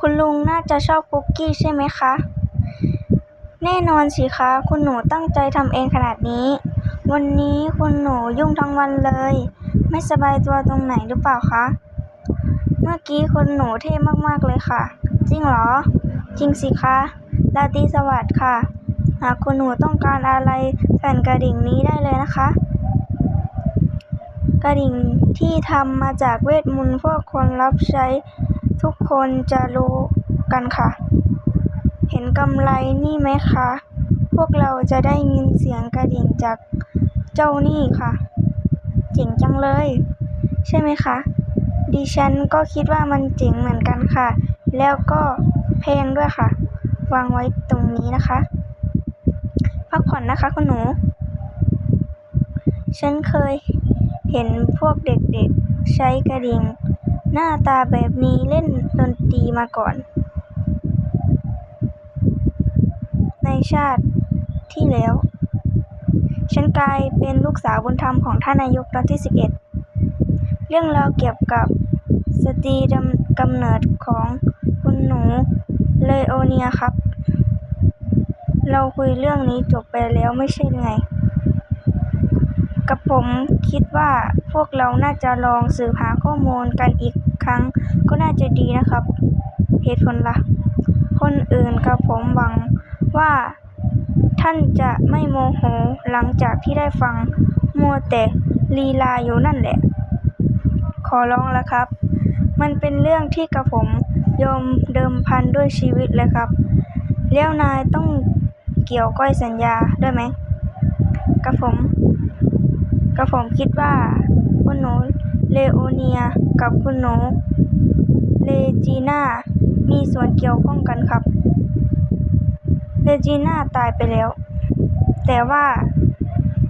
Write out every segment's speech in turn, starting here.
คุณลุงน่าจะชอบคุกกี้ใช่ไหมคะ แน่นอนสิคะ คุณหนูตั้งใจทำเองขนาดนี้ วันนี้คุณหนูยุ่งทั้งวันเลย ไม่สบายตัวตรงไหนหรือเปล่าคะ เมื่อกี้คุณหนูเท่มากๆเลยค่ะ จริงเหรอ จริงสิคะราตรีสวัสดิ์ค่ะ หากคุณหนูต้องการอะไรสั่นกระดิ่งนี้ได้เลยนะคะ กระดิ่งที่ทำมาจากเวทมนต์พวกคนรับใช้ ทุกคนจะรู้กันค่ะ เห็นกำไรนี่ไหมคะ พวกเราจะได้ยินเสียงกระดิ่งจากเจ้านี่ค่ะเจ๋งจังเลย ใช่ไหมคะ ดิฉันก็คิดว่ามันเจ๋งเหมือนกันค่ะ แล้วก็แพงด้วยค่ะ วางไว้ตรงนี้นะคะ พักผ่อนนะคะคุณหนู ฉันเคยเห็นพวกเด็กๆใช้กระดิ่ง หน้าตาแบบนี้เล่นดนตรีมาก่อน ในชาติที่แล้ว ฉันกลายเป็นลูกสาวบุญธรรมของท่านนายกรัฐที่11เรื่องราวเกี่ยวกับสตรีดำกำเนิดของคุณหนูเลโอเนียครับ เราคุยเรื่องนี้จบไปแล้วไม่ใช่ไง กับผมคิดว่า พวกเราน่าจะลองสืบหาข้อมูลกันอีกครั้งก็น่าจะดีนะครับ เหตุผลละ่ะ คนอื่นกับผมหวังว่าท่านจะไม่โมโหหลังจากที่ได้ฟังมัวแต่ลีลาอยู่นั่นแหละ ขอร้องแล้วครับ มันเป็นเรื่องที่กับผมยอมเดิมพันด้วยชีวิตเลยครับ แล้วนายต้องเกี่ยวก้อยสัญญาด้วยไหมกับผม กับผมคิดว่าคุณหนูเลโอเนียกับคุณหนูเลจีน่ามีส่วนเกี่ยวข้องกันครับ เลจีน่าตายไปแล้ว แต่ว่า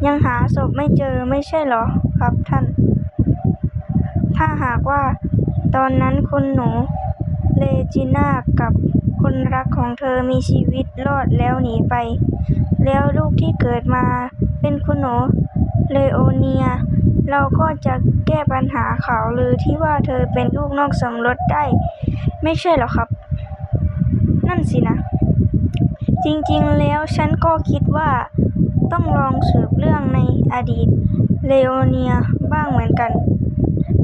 ยังหาศพไม่เจอไม่ใช่เหรอครับท่าน ถ้าหากว่าตอนนั้นคุณหนูเลจีน่ากับคนรักของเธอมีชีวิตรอดแล้วหนีไป แล้วลูกที่เกิดมาเป็นคุณหนู เลโอเนีย เราก็จะแก้ปัญหาข่าวลือที่ว่าเธอเป็นลูกนอกสมรสได้ ไม่ใช่หรอครับ นั่นสินะ จริงๆแล้วฉันก็คิดว่าต้องลองสืบเรื่องในอดีตเลโอเนียบ้างเหมือนกัน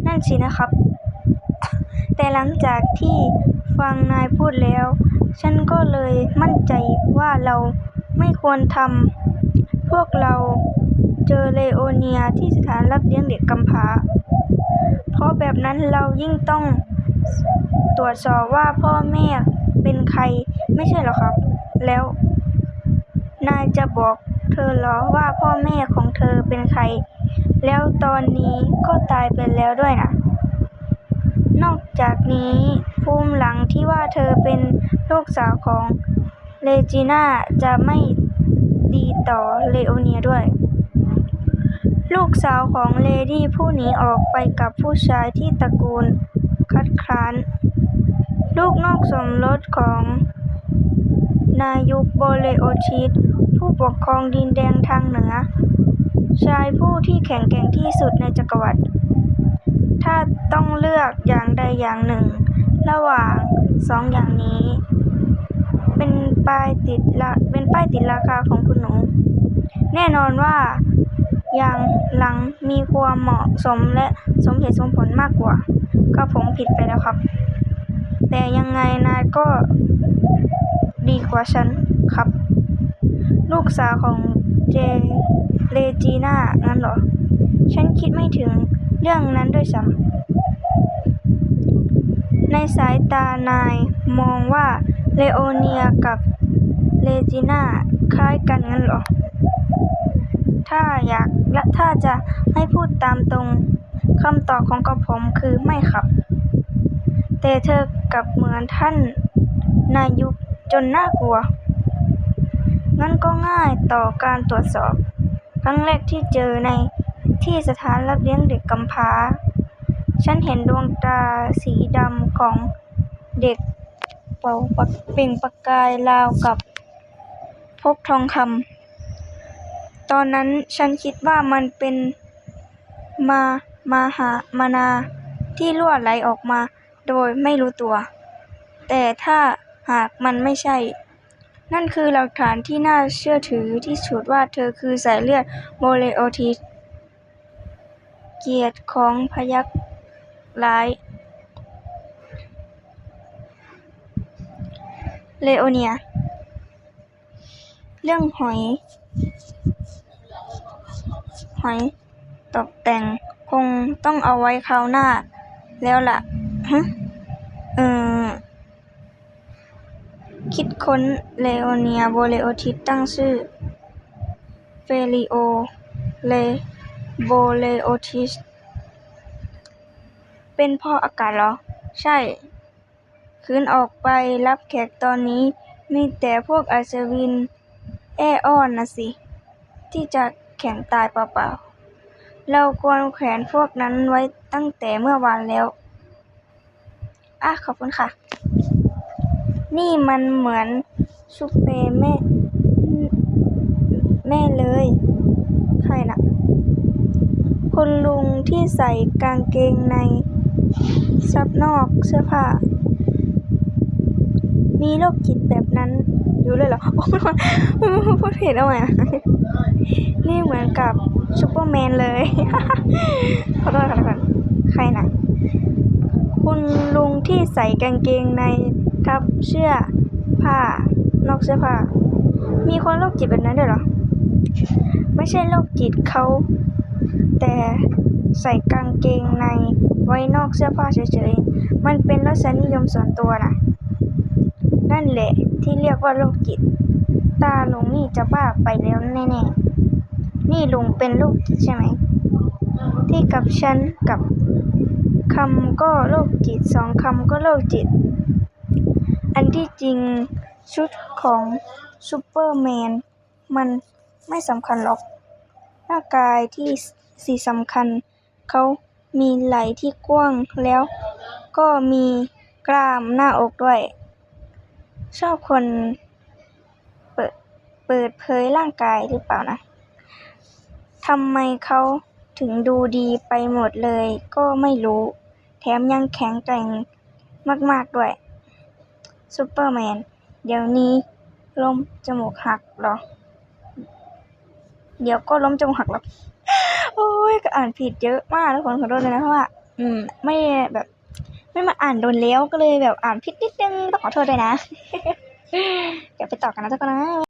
นั่นสินะครับ แต่หลังจากที่ฟังนายพูดแล้ว ฉันก็เลยมั่นใจว่าเราไม่ควรทำพวกเรา เจอเลโอเนียที่สถานรับเลี้ยงเด็กกำพร้า เพราะแบบนั้นเรายิ่งต้องตรวจสอบว่าพ่อแม่เป็นใครไม่ใช่หรอครับ แล้ว นายจะบอกเธอเหรอว่าพ่อแม่ของเธอเป็นใคร แล้วตอนนี้ก็ตายไปแล้วด้วยนะนอกจากนี้ภูมิหลังที่ว่าเธอเป็นลูกสาวของเลจีน่าจะไม่ดีต่อเลโอเนียด้วย ลูกสาวของเลดี้ผู้หนีออกไปกับผู้ชายที่ตระกูลคัดค้าน ลูกนอกสมรสของนายุคโบเลโอชิสผู้ปกครองดินแดนทางเหนือ ชายผู้ที่แข็งแกร่งที่สุดในจักรวรรดิถ้าต้องเลือกอย่างใดอย่างหนึ่ง ระหว่างสองอย่างนี้ เป็นป้ายติดละเป็นป้ายติดราคาของคุณหนู แน่นอนว่า อย่างหลังมีความเหมาะสมและสมเหตุสมผลมากกว่า ก็ผมผิดไปแล้วครับ แต่ยังไงนายก็ดีกว่าฉันครับ ลูกสาวของเจเลจีน่างั้นเหรอ ฉันคิดไม่ถึงเรื่องนั้นด้วยซ้ำในสายตานายมองว่าเลโอเนียกับเลจีน่าคล้ายกันงั้นเหรอ ถ้าอยาก และถ้าจะให้พูดตามตรงคำตอบของกระผมคือไม่ครับ แต่เธอกลับเหมือนท่านนายุจนน่ากลัว งั้นก็ง่ายต่อการตรวจสอบ ครั้งแรกที่เจอในที่สถานรับเลี้ยงเด็กกำพร้า ฉันเห็นดวงตาสีดำของเด็กเป่าเปล่งประกายราวกับพบทองคำ ตอนนั้นฉันคิดว่ามันเป็นมา มาหา มานา ที่รั่วไหลออกมา โดยไม่รู้ตัว แต่ถ้าหากมันไม่ใช่ นั่นคือหลักฐานที่น่าเชื่อถือที่สุดว่าเธอคือสายเลือดโบเลโอทิส เกียรติของพยัคฆ์ร้าย เลโอเนีย เรื่องหอย หอยตกแต่งคงต้องเอาไว้คราวหน้า แล้วล่ะฮะเออคิดค้นเลโอเนียโบเลโอทิสตั้งชื่อเฟลิโอเลโบเลโอทิสเป็นพ่ออากาศเหรอ ใช่ คืนออกไปรับแขกตอนนี้มีแต่พวกอัศวิน แอ้อ้อนนะสิ ที่จะแข็งตายเปล่าๆ เราควรแขวนพวกนั้นไว้ตั้งแต่เมื่อวานแล้ว อะ ขอบคุณค่ะ นี่มันเหมือนซุปเปอร์แม่ แม่เลย ใครน่ะคุณลุงที่ใส่กางเกงใน ซับนอกเสื้อผ้า มีโรคจิตแบบนั้น อยู่เลยเหรอโอ้ยพูดผิดเอาใหม่อะนี่เหมือนกับซูเปอร์แมนเลยขอโทษค่ะทุกคนใครนะคุณลุงที่ใส่กางเกงในทับเสื้อผ้านอกเสื้อผ้า มีคนโรคจิตแบบนั้นด้วยเหรอ ไม่ใช่โรคจิตเขาแต่ใส่กางเกงในไว้นอกเสื้อผ้าเฉยๆ มันเป็นรสนิยมส่วนตัวนะ นั่นแหละ ที่เรียกว่าโรคจิต ตาลุงนี่จะบ้าไปแล้วแน่ๆ นี่ลุงเป็นโรคจิตใช่ไหม ที่กับฉันกับคำก็โรคจิตสองคำก็โรคจิต อันที่จริงชุดของซูเปอร์แมนมันไม่สำคัญหรอกร่างกายที่สีสำคัญ เขามีไหล่ที่กว้างแล้วก็มีกล้ามหน้าอกด้วย ชอบคนเปิดเปิดเผยร่างกายหรือเปล่านะทำไมเขาถึงดูดีไปหมดเลยก็ไม่รู้ แถมยังแข็งแกร่งมาก ๆ ด้วยซูเปอร์แมน เดี๋ยวนี้ล้มจมูกหักหรอ เดี๋ยวก็ล้มจมูกหักหรอ โอ้ยก็อ่านผิดเยอะมากทุกคนขอโทษเลยนะเพราะว่า อืม ไม่แบบ ไม่มาอ่านโดนแล้วก็เลยแบบอ่านผิดนิดนึงต้องขอโทษด้วยนะ เดี๋ยวไปต่อกันนะทุกคนนะ